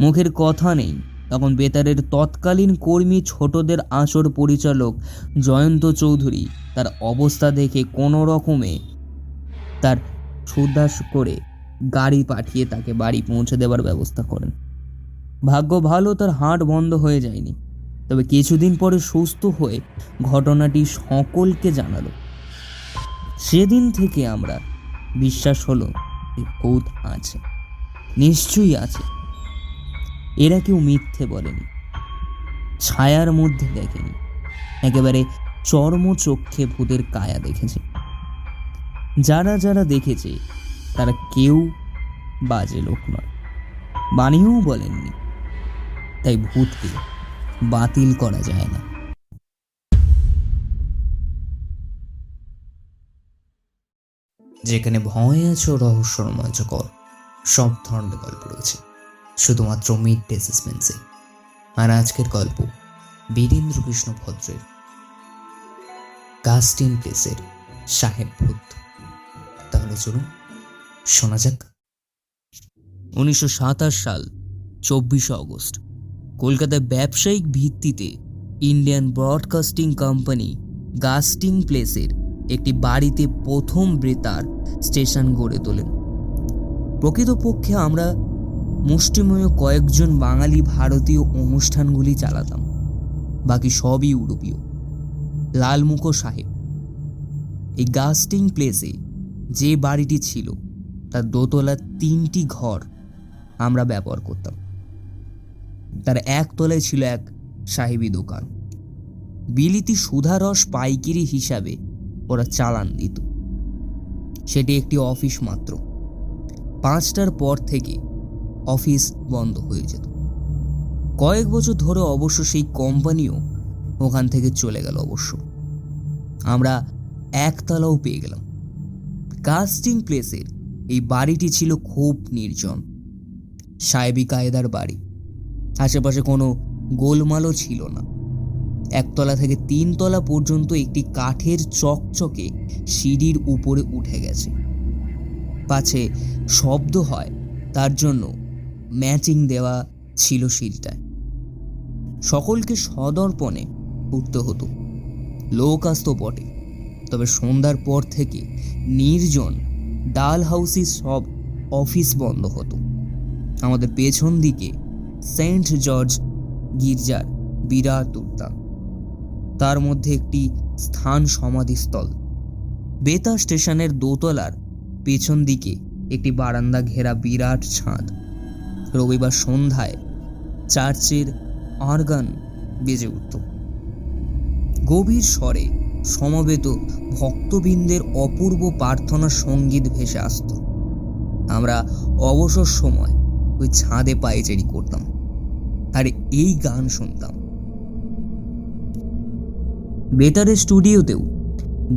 মুখের কথা নেই। তখন বেতারের তৎকালীন কর্মী ছোটদের আসর পরিচালক জয়ন্ত চৌধুরী তার অবস্থা দেখে কোনো রকমে তার সুদাস করে গাড়ি পাঠিয়ে তাকে বাড়ি পৌঁছে দেওয়ার ব্যবস্থা করেন। ভাগ্য ভালো তার হাট বন্ধ হয়ে যায়নি। তবে কিছুদিন পরে সুস্থ হয়ে ঘটনাটি সকলকে জানালো। সেদিন থেকে আমরা বিশ্বাস হলো ভূত আছে, নিশ্চয়ই আছে। এরা কেউ মিথ্যে বলেনি, ছায়ার মধ্যে দেখেনি, একেবারে চর্ম চক্ষে ভূতের কায়া দেখেছে। যারা যারা দেখেছে, তারা কেউ বাজে লোক নয় বানিয়েও বলেননি, তাই ভূতকে বাতিল করা যায় না। যেখানে ভয় আছে ও রহস্য রোমাঞ্চকর সব ধরনের গল্প রয়েছে। শুধুমাত্র মিড ডে সাসপেন্সে। আর আজকের গল্প, বীরেন্দ্রকৃষ্ণ ভদ্রের। কাস্টিং প্লেসের সাহেব ভূত। তাহলে চলুন, শোনা যাক। উনিশশো সাতাশ সাল, চব্বিশে অগস্ট কলকাতায় ব্যবসায়িক ভিত্তিতে ইন্ডিয়ান ব্রডকাস্টিং কোম্পানি গাস্টিং প্লেসের একটি বাড়িতে প্রথম বেতার স্টেশন গড়ে তোলেন। প্রকৃতপক্ষে আমরা মুষ্টিমেয় কয়েকজন বাঙালি ভারতীয় অনুষ্ঠানগুলি চালাতাম। বাকি সবই ইউরোপীয়। লালমুখো সাহেব। এই গাস্টিং প্লেসে যে বাড়িটি ছিল, তার দোতলার তিনটি ঘর আমরা ব্যবহার করতাম। তার একতলায় ছিল এক সাহেবী দোকান। বিলিতি সুধারস পাইকিরি হিসাবে ওরা চালান দিত। সেটি একটি অফিস মাত্র। পাঁচটার পর থেকে অফিস বন্ধ হয়ে যেত। কয়েক বছর ধরে অবশ্য সেই কোম্পানিও ওখান থেকে চলে গেল অবশ্য। আমরা একতলাও পেয়ে গেলাম। কাস্টিং প্লেসের এই বাড়িটি ছিল খুব নির্জন। সাহেবী কায়দার বাড়ি। আশেপাশে কোনো গোলমালও ছিল না। একতলা থেকে তিনতলা পর্যন্ত একটি কাঠের চকচকে সিঁড়ির উপরে উঠে গেছে। পাছে শব্দ হয় তার জন্য ম্যাচিং দেওয়া ছিল সিঁড়িটায়। সকলকে সদর্পণে উঠতে হতো। লোক আসতো বটে। তবে সন্ধ্যার পর থেকে নির্জন ডাল হাউসি সব অফিস বন্ধ হতো। আমাদের পেছন দিকে সেন্ট জর্জ গির্জার বিরাট উদ্যান। তার মধ্যে একটি স্থান সমাধিস্থল। বেতা স্টেশনের দোতলার পেছন দিকে একটি বারান্দা ঘেরা বিরাট ছাদ। রবিবার সন্ধ্যায় চার্চের অর্গান বেজে উঠত। গভীর স্বরে সমবেত ভক্তবৃন্দের অপূর্ব প্রার্থনা সংগীত ভেসে আসত। আমরা অবসর সময় ওই ছাদে পায়চারি করতাম। আর, এই গান শুনতাম। বেতারের স্টুডিওতেও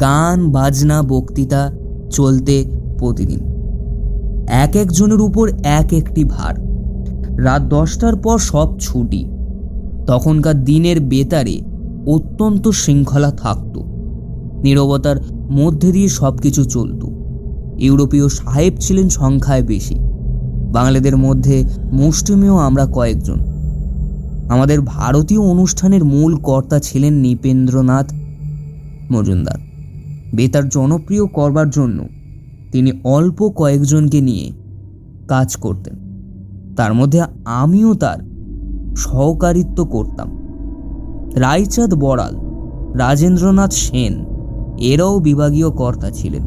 গান, বাজনা, বক্তৃতা চলতে প্রতিদিন। এক একজনের উপর এক একটি ভার। রাত দশটার পর সব ছুটি। তখনকার দিনের বেতারে অত্যন্ত শৃঙ্খলা থাকত। নীরবতার মধ্যে দিয়ে সব কিছু চলত। ইউরোপীয় সাহেব ছিলেন সংখ্যায় বেশি। বাঙালিদের মধ্যে মুষ্টিমেয় আমরা কয়েকজন। আমাদের ভারতীয় অনুষ্ঠানের মূল কর্তা ছিলেন নৃপেন্দ্রনাথ মজুমদার। বেতার জনপ্রিয় করবার জন্য তিনি অল্প কয়েকজনকে নিয়ে কাজ করতেন। তার মধ্যে আমিও তার সহকারিত্ব করতাম। রায়চাঁদ বড়াল, রাজেন্দ্রনাথ সেন, এরাও বিভাগীয় কর্তা ছিলেন।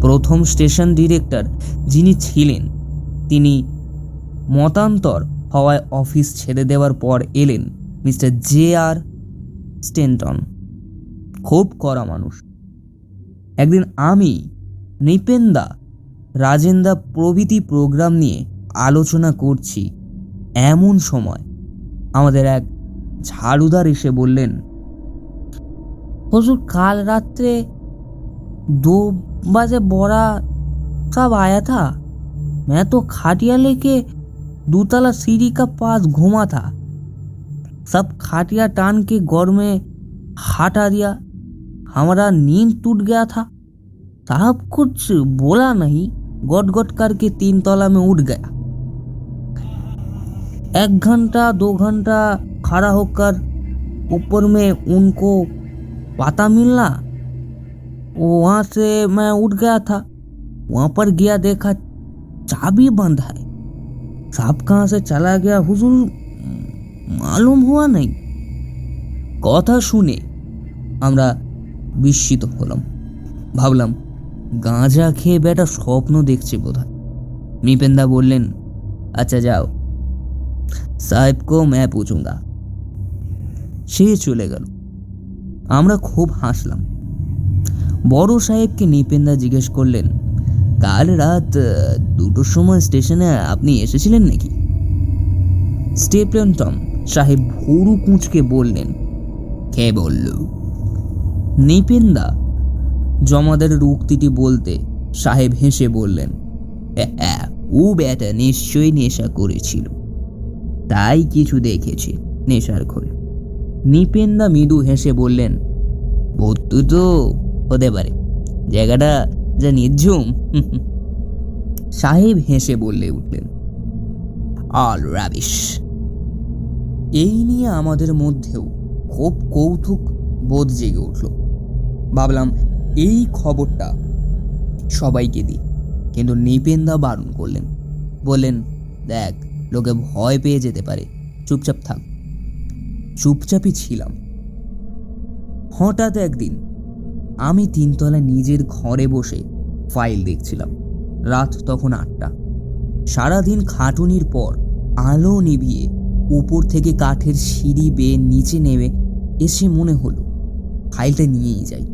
প্রথম স্টেশন ডিরেক্টর যিনি ছিলেন, তিনি মতান্তর হওয়ায় অফিস ছেড়ে দেওয়ার পর এলেন মিস্টার জে আর স্টেন্টন। খুব কড়া মানুষ। একদিন আমি, নৃপেন্দা, রাজেন্দা প্রভৃতি প্রোগ্রাম নিয়ে আলোচনা করছি এমন সময় আমাদের এক ঝাড়ুদার এসে বললেন हुजूर काल रात्रे दो बजे बोरा कब आया था मैं तो खाटिया लेके दूतला सीढ़ी का पास घूमा था सब खाटिया टान के गौर में हटा दिया हमारा नींद टूट गया था साहब कुछ बोला नहीं गोट गोट करके तीन तला में उठ गया एक घंटा दो घंटा खड़ा होकर ऊपर में उनको पता मिलना वहाँ से मैं उठ गया था वहाँ पर गया देखा चाबी बंद है साहब कहाँ से चला गया हुजूर मालूम हुआ नहीं কথা শুনে আমরা বিস্মিত হলাম ভাবলাম গাঁজা খেয়ে বেটা স্বপ্ন দেখছে বোধহয় নৃপেন্দা বললেন আচ্ছা যাও সাহেব কো मैं पूछूंगा সে চলে গেল আমরা খুব হাসলাম বড় সাহেবকে নিপেন্দা জিজ্ঞেস করলেন কাল রাত আহ, দুটোর সময় স্টেশনে আপনি এসেছিলেন নাকি স্টেপলেন টম সাহেব ভুরু কুঁচকে বললেন কে বলল নিপেন্দা জমাদারের উক্তিটি বলতে সাহেব হেসে বললেন "এ, এ, ও বেটা নিশ্চয়ই নেশা করেছিল তাই কিছু দেখেছি, নেশার ঘরে নিপেন্দা মৃদু হেসে বললেন, ভর্তু তো হতে পারে, জায়গাটা যা নির্ঝুম। সাহেব হেসে বললে উঠলেন অল রাবিশ এই নিয়ে আমাদের মধ্যেও খুব কৌতুক বোধ জেগে উঠল। ভাবলাম, এই খবরটা সবাইকে দিই। কিন্তু নিপেন্দা বারণ করলেন, বললেন, দেখ লোকে ভয় পেয়ে যেতে পারে। চুপচাপ থাক। চুপচাপই ছিলাম। হঠাৎ একদিন আমি তিনতলা নিজের ঘরে বসে ফাইল দেখছিলাম। রাত তখন আটটা। সারাদিন খাটুনির পর আলো নিভিয়ে উপর থেকে কাঠের সিঁড়ি বেয়ে নিচে নেমে এসে মনে হলো, ফাইলটা নিয়েই যাই।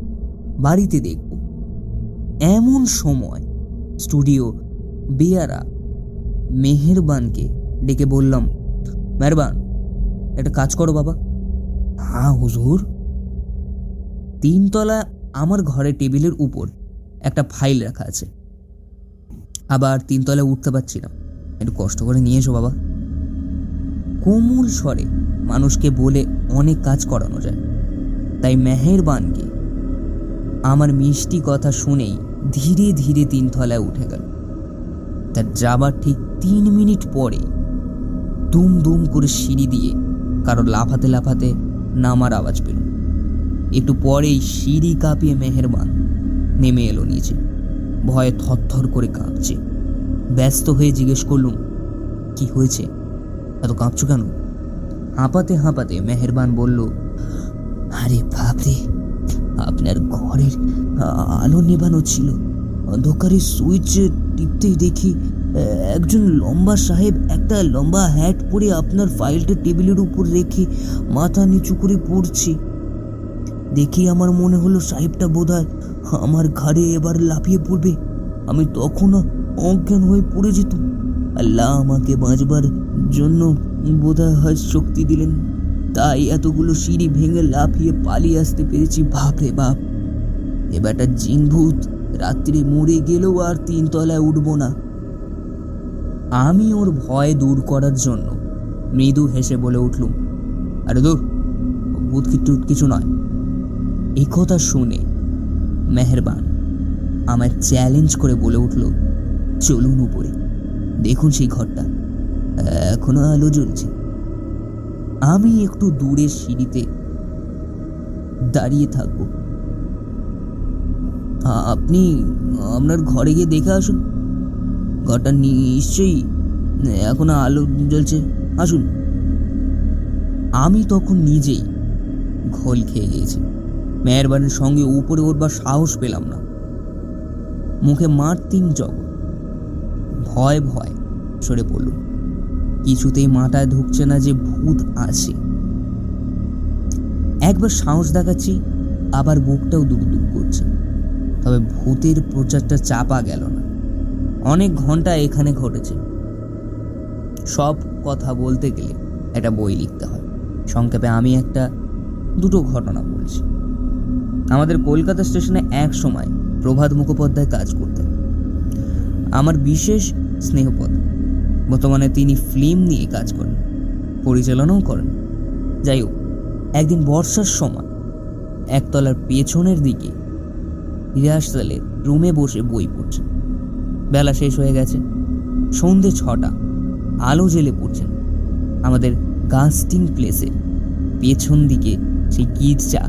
বাড়িতে দেখব। এমন সময় স্টুডিও বেয়ারা মেহেরবানকে ডেকে বললাম, মেহরবান, একটা কাজ করো বাবা। হ্যাঁ হুজুর? তিনতলা আমার ঘরে টেবিলের উপর একটা ফাইল রাখা আছে। আবার তিনতলায় উঠতে পারছি না। একটু কষ্ট করে নিয়ে এসো বাবা। কোমল স্বরে মানুষকে বলে অনেক কাজ করানো যায়। তাই মেহেরবানকে আমার মিষ্টি কথা শুনেই ধীরে ধীরে তিনতলায় উঠে গেল। তার যাবার ঠিক তিন মিনিট পরে দুম দুম করে সিঁড়ি দিয়ে কারও লাফাতে লাফাতে নামার আওয়াজ পেল। একটু পরেই সিঁড়ি কাঁপিয়ে মেহেরবান নেমে এলো নিচে। ভয়ে থরথর করে কাঁপছে। ব্যস্ত হয়ে জিজ্ঞেস করলুম, কি হয়েছে? এত কাঁপছো কেন? হাঁপাতে হাঁপাতে মেহেরবান বলল, আরে বাপরে, আপনার ঘরের আলো নেভানো ছিল। অন্ধকারে সুইচ টিপতেই দেখি একজন লম্বা সাহেব একটা লম্বা হ্যাট পরে আপনার ফাইলটা টেবিলের উপর রেখে মাথা নিচু করে পড়ছে। দেখি আমার মনে হলো সাহেবটা বোধহয় আমার ঘাড়ে এবার লাফিয়ে পড়বে। আমি তখনও অজ্ঞান হয়ে পড়ে যেত আল্লাহ আমাকে বাঁচবার জন্য বোধহয় হয় শক্তি দিলেন। তাই এতগুলো সিঁড়ি ভেঙে লাফিয়ে পালিয়ে আসতে পেরেছি। বাপ রে বাপ। এবারটা জিনভূত, রাত্রি মরে গেলেও আর তিনতলায় উঠবো না। আমি ওর ভয় দূর করার জন্য। মৃদু হেসে বলে উঠলুম, আরে দূর ভূত কিট্টু কিছু নয়। এই কথা শুনে মেহেরবান আমায় চ্যালেঞ্জ করে বলে উঠল, চলুন উপরে, দেখুন সেই ঘরটা। এখনও আলো জ্বলছে। আমি একটু দূরে সিঁড়িতে দাঁড়িয়ে থাকব। আপনি আপনার ঘরে গিয়ে দেখে আসুন। ঘরটা নিশ্চয়ই, এখনও আলো জ্বলছে। আসুন। আমি তখন নিজেই ঘোল খেয়ে গিয়েছি। মেহরবানের সঙ্গে উপরে উঠবার সাহস পেলাম না। মুখে মারতিন জগৎ ভয় ভয় সরে পড়ল। কিছুতেই মাথায় ঢুকছে না যে ভূত আছে। একবার সাহস দেখাচ্ছি, আবার বুকটাও দুক দুক করছে। তবে ভূতের প্রচারটা চাপা গেল না। অনেক ঘণ্টা এখানে ঘটেছে। সব কথা বলতে গেলে একটা বই লিখতে হয়। সংক্ষেপে আমি একটা দুটো ঘটনা বলছি। আমাদের কলকাতা স্টেশনে এক সময় প্রভাত মুখোপাধ্যায় কাজ করতেন। আমার বিশেষ স্নেহপদ। বর্তমানে তিনি ফিল্ম নিয়ে কাজ করেন, পরিচালনাও করেন। যাই হোক, একদিন বর্ষার সময় একতলার পেছনের দিকে রিহার্সালের রুমে বসে বই পড়ছেন বেলা শেষ হয়ে গেছে। সন্ধে ছটা। আলো জেলে পড়ছেন আমাদের গাস্টিং প্লেসে। পেছন দিকে সেই গির্জা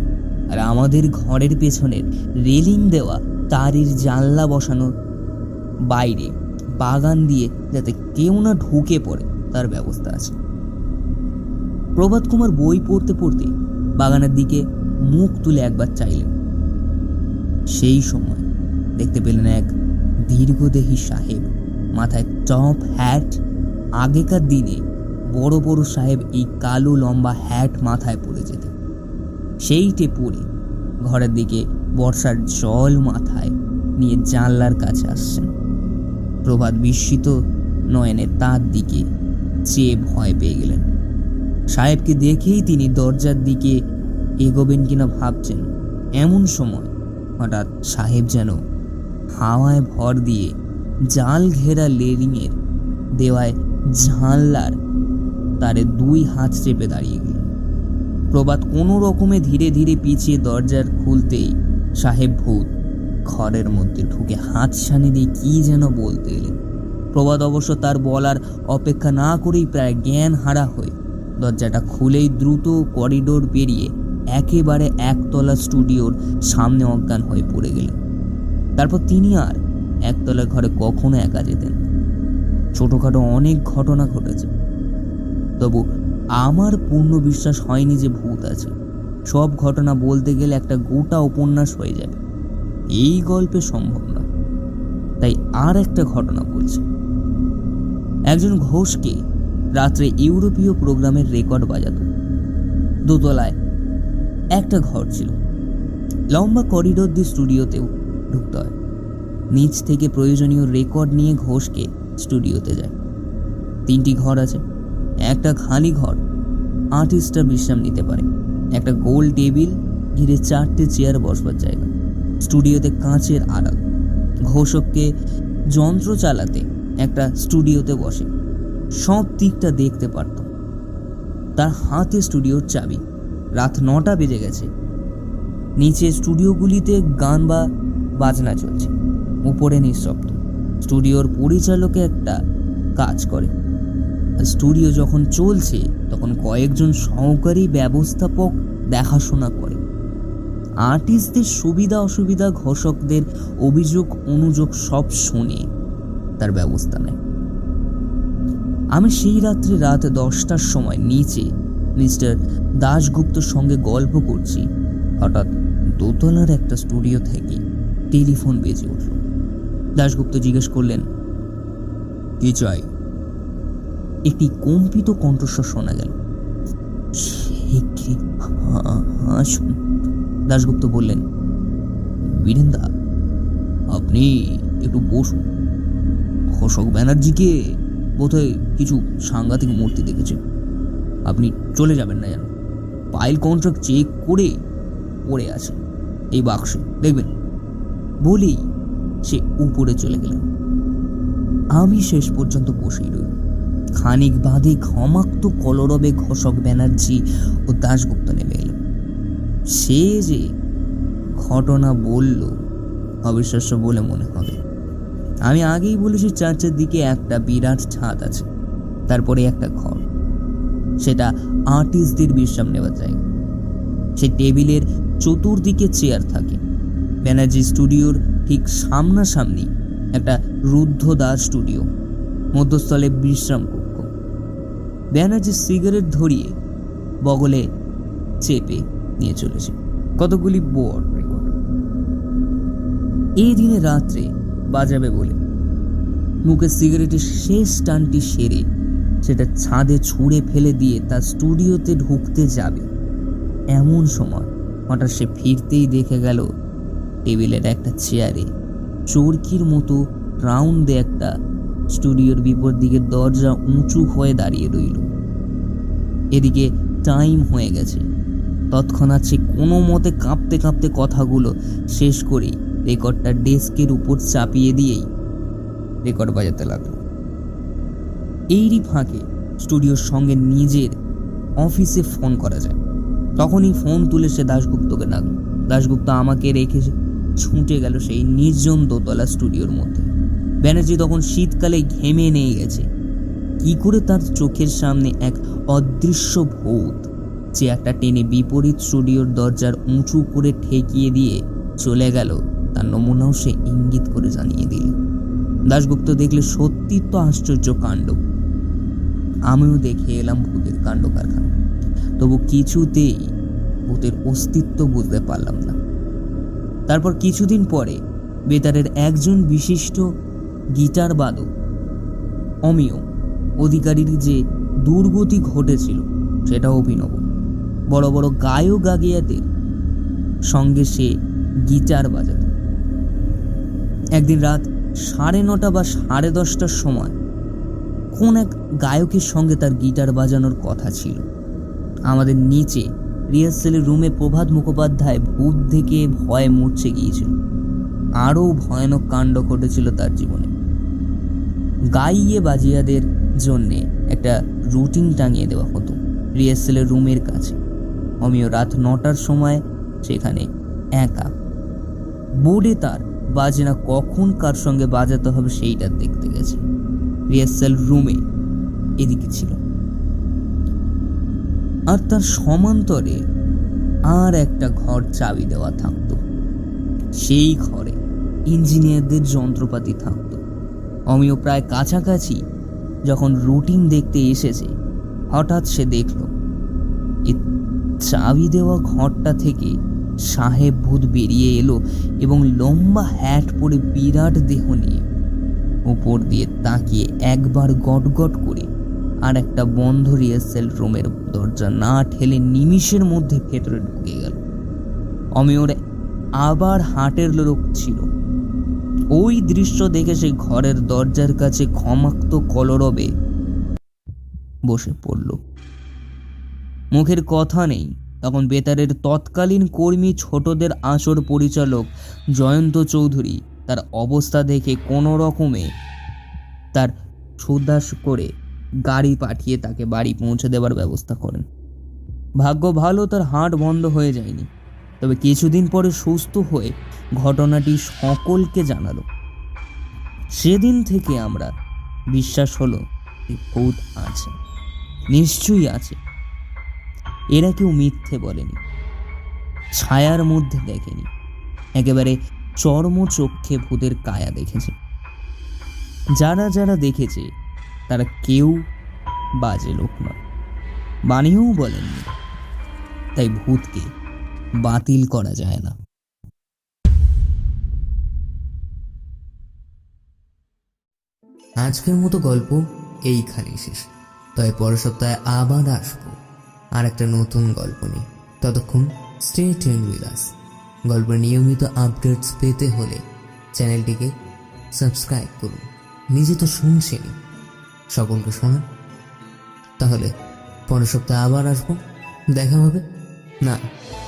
আর আমাদের ঘরের পেছনের রেলিং দেওয়া তারের জানলা বসানো বাইরে বাগান দিয়ে যাতে কেউ না ঢুকে পড়ে, তার ব্যবস্থা আছে। প্রভাত কুমার বই পড়তে পড়তে বাগানের দিকে মুখ তুলে একবার চাইলেন। সেই সময় দেখতে পেলেন এক দীর্ঘদেহী সাহেব। মাথায় টপ হ্যাট আগেকার দিনে বড় বড় সাহেব এই কালো লম্বা হ্যাট মাথায় পড়ে যেতেন। সেইটে পরে ঘরের দিকে বর্ষার জল মাথায় নিয়ে জানলার কাছে আসছেন। প্রভাত বিস্মিত নয়নে তার দিকে চেয়ে ভয় পেয়ে গেলেন। সাহেবকে দেখেই তিনি দরজার দিকে এগোবেন কিনা ভাবছেন। এমন সময় হঠাৎ সাহেব যেন হাওয়ায় ভর দিয়ে জাল ঘেরা লেরিংয়ের দেওয়ায় জানলার তারে দুই হাত চেপে দাঁড়িয়ে গেলেন প্রভাত কোনো রকমে ধীরে ধীরে পিছিয়ে দরজার খুলতেই সাহেব ভূত ঘরের মধ্যে ঢুকে হাত ছানি দিয়ে কি যেন বলতে এলেন। প্রভাত অবশ্য তার বলার অপেক্ষা না করেই প্রায় জ্ঞান হারা হয়ে দরজাটা খুলেই দ্রুত করিডোর পেরিয়ে একেবারে একতলা স্টুডিওর সামনে অজ্ঞান হয়ে পড়ে গেলেন। তারপর তিনি আর একতলা ঘরে কখনো একা যেতেন। ছোটোখাটো অনেক ঘটনা ঘটেছে। তবু আমার পূর্ণ বিশ্বাস হয়নি যে ভূত আছে। সব ঘটনা বলতে গেলে একটা গোটা উপন্যাস হয়ে যাবে। এই গল্পে সম্ভব না। তাই আর একটা ঘটনা বলছি। একজন ঘোষকে রাত্রে ইউরোপীয় প্রোগ্রামের রেকর্ড বাজাতো। দোতলায় একটা ঘর ছিল। লম্বা করিডোর দিয়ে স্টুডিওতেও ঢুকতে হয় নিচ থেকে প্রয়োজনীয় রেকর্ড নিয়ে ঘোষকে স্টুডিওতে যায়। তিনটি ঘর আছে। একটা খালি ঘর। আর্টিস্টরা বিশ্রাম নিতে পারে। একটা গোল টেবিল ঘিরে চারটে চেয়ার বসবার জায়গা। স্টুডিওতে কাঁচের আড়াল। ঘোষককে যন্ত্র চালাতে একটা স্টুডিওতে বসে। সব দিকটা দেখতে পারত। তার হাতে স্টুডিওর চাবি। রাত নটা বেজে গেছে। নিচে স্টুডিওগুলিতে গান বা বাজনা চলছে। উপরে নিঃশব্দ। স্টুডিওর পরিচালকে একটা কাজ করে। স্টুডিও যখন চলছে, তখন কয়েকজন সহকারী ব্যবস্থাপক দেখাশোনা করে। আর্টিস্টদের সুবিধা অসুবিধা ঘোষকদের অভিযোগ, অনুযোগ সব শুনে তার ব্যবস্থা নেয়। আমি সেই রাত্রে রাত দশটার সময় নিচে মিস্টার দাশগুপ্তর সঙ্গে গল্প করছি। হঠাৎ দোতলার একটা স্টুডিও থেকে টেলিফোন বেজে উঠল। দাশগুপ্ত জিজ্ঞেস করলেন, কি চাই? একটি কম্পিত কণ্ঠস্বর শোনা গেল। "সে কে? হা- আসুন দাশগুপ্ত বললেন, বীরেন্দা, আপনি একটু বসুন। অশোক ব্যানার্জিকে বোধহয় কিছু সাংঘাতিক মূর্তি দেখেছে আপনি চলে যাবেন না যেন। পাইল কন্ট্রাক্ট চেক করে পড়ে আছে এই বাক্সে, দেখবেন। বলেই সে উপরে চলে গেলেন আমি শেষ পর্যন্ত বসেই রইল খানিক বাদে ঘমাক্ত কলরবে ঘোষক ব্যানার্জি ও দাশগুপ্ত নেমে এলো। সে যে ঘটনা বলল, অবিশ্বাস্য বলে মনে হবে। আমি আগেই বলেছি চার্চের দিকে একটা বিরাট ছাদ আছে, তারপরে একটা ঘর। সেটা আর্টিস্টদের বিশ্রাম নেওয়া যায় সেই টেবিলের চতুর্দিকে চেয়ার থাকে। ব্যানার্জি স্টুডিওর ঠিক সামনাসামনি একটা রুদ্ধদ্বার স্টুডিও, মধ্যস্থলে বিশ্রাম কক্ষ। ব্যানার্জি সিগারেট ধরিয়ে বগলে চেপে নিয়ে চলেছে। কতগুলি বোর্ড রেকর্ড এই দিনে রাত্রে বাজাবে বলে মুখে সিগারেটের শেষ টানটি সেরে সেটা ছাদে ছুঁড়ে ফেলে দিয়ে তার স্টুডিওতে ঢুকতে যাবে। এমন সময় হঠাৎ সে ফিরতেই দেখে গেল টেবিলের একটা চেয়ারে। চরকির মতো রাউন্ডে একটা স্টুডিওর বিপর দিকে দরজা উঁচু হয়ে দাঁড়িয়ে রইল। এদিকে টাইম হয়ে গেছে। তৎক্ষণাৎ সে কোনো মতে কাঁপতে কাঁপতে কথাগুলো শেষ করেই রেকর্ডটা ডেস্কের উপর চাপিয়ে দিয়েই রেকর্ড বাজাতে লাগল। এইরই ফাঁকে স্টুডিওর সঙ্গে নিজের অফিসে ফোন করা যায়। তখনই ফোন তুলে সে দাশগুপ্তকে ডাকল। দাশগুপ্ত আমাকে রেখে ছুটে গেল সেই নির্জন দোতলা স্টুডিওর মধ্যে। ব্যানার্জি তখন শীতকালে ঘেমে নিয়ে গেছে। কি করে তার চোখের সামনে এক অদৃশ্য ভূত চেয়ারটা টেনে বিপরীত স্টুডিওর দরজার উঁচু করে ঠেকিয়ে দিয়ে চলে গেল, তার নমুনাও সে ইঙ্গিত করে জানিয়ে দিল। দাশগুপ্ত দেখলে সত্যি তো আশ্চর্য কাণ্ড। আমিও দেখে এলাম ভূতের কাণ্ড কারখানা তবু কিছুতেই ভূতের অস্তিত্ব বুঝতে পারলাম না। তারপর কিছুদিন পরে বেতারের একজন বিশিষ্ট গিটার বাদক, অমিয়, অধিকারীর যে দুর্গতি ঘটেছিল সেটা অভিনব। বড় বড় গায়ক গাগিয়াদের সঙ্গে সে গিটার বাজাত। একদিন রাত সাড়ে নটা বা সাড়ে দশটার সময় কোন এক গায়কের সঙ্গে তার গিটার বাজানোর কথা ছিল। আমাদের নিচে রিহার্সেলের রুমে প্রভাত মুখোপাধ্যায় ভূত থেকে ভয়ে মরছে গিয়েছিল। আরও ভয়ানক কাণ্ড ঘটেছিল তার জীবনে। গাইয়ে বাজিয়াদের জন্যে একটা রুটিন টাঙিয়ে দেওয়া হতো রিহার্সেলের রুমের কাছে। অমিয় রাত নটার সময় সেখানে একা। বোর্ডে তার বাজনা কখন কার সঙ্গে বাজাতে হবে সেইটা দেখতে গেছে। রিহার্সেল রুমে এদিকে ছিল। আর তার সমান্তরে আর একটা ঘর চাবি দেওয়া থাকতো। সেই ঘরে ইঞ্জিনিয়ারদের যন্ত্রপাতি থাকতো। অমিয় প্রায় কাছাকাছি যখন রুটিন দেখতে এসেছে, হঠাৎ সে দেখল চাবি দেওয়া ঘরটা থেকে সাহেব ভূত বেরিয়ে এলো এবং লম্বা হ্যাট পরে বিরাট দেহ নিয়ে উপর দিয়ে তাকিয়ে একবার গটগট করে আর একটা বন্ধ রিহার্সেল রুমের দরজা না ঠেলে নিমিষের মধ্যে ভেতরে ঢুকে গেল। অমিয়র আবার হাটের লোক ছিল। ওই দৃশ্য দেখে সে ঘরের দরজার কাছে ক্ষমাক্ত কলরবে বসে পড়ল। মুখের কথা নেই। তখন বেতারের তৎকালীন কর্মী ছোটদের আসর পরিচালক জয়ন্ত চৌধুরী তার অবস্থা দেখে কোনো রকমে তার সুদাস করে গাড়ি পাঠিয়ে তাকে বাড়ি পৌঁছে দেওয়ার ব্যবস্থা করেন। ভাগ্য ভালো, তার হাট বন্ধ হয়ে যায়নি। তবে কিছুদিন পরে সুস্থ হয়ে ঘটনাটি সকলকে জানালো। সেদিন থেকে আমরা বিশ্বাস হলো ভূত আছে, নিশ্চয়ই আছে। এরা কেউ মিথ্যে বলেনি, ছায়ার মধ্যে দেখেনি। একেবারে চর্মচক্ষে ভূতের কায়া দেখেছে। যারা যারা দেখেছে তারা কেউ বাজে লোক নয়। বানিয়েও বলেননি। তাই ভূতকে বাতিল করা যায় না। আজকের মতো গল্প এইখানেই শেষ। তাই পরের সপ্তাহে আবার আসব আর একটা নতুন গল্প নিয়ে। ততক্ষণ স্টে টিউন উইথ আস গল্পের নিয়মিত আপডেটস পেতে হলে চ্যানেলটিকে সাবস্ক্রাইব করুন। নিজে তো শুনছেনই। সকলকে শোনান তাহলে পরের সপ্তাহে আবার আসব। দেখা হবে? না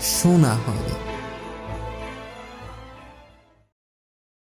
শোনা হবে।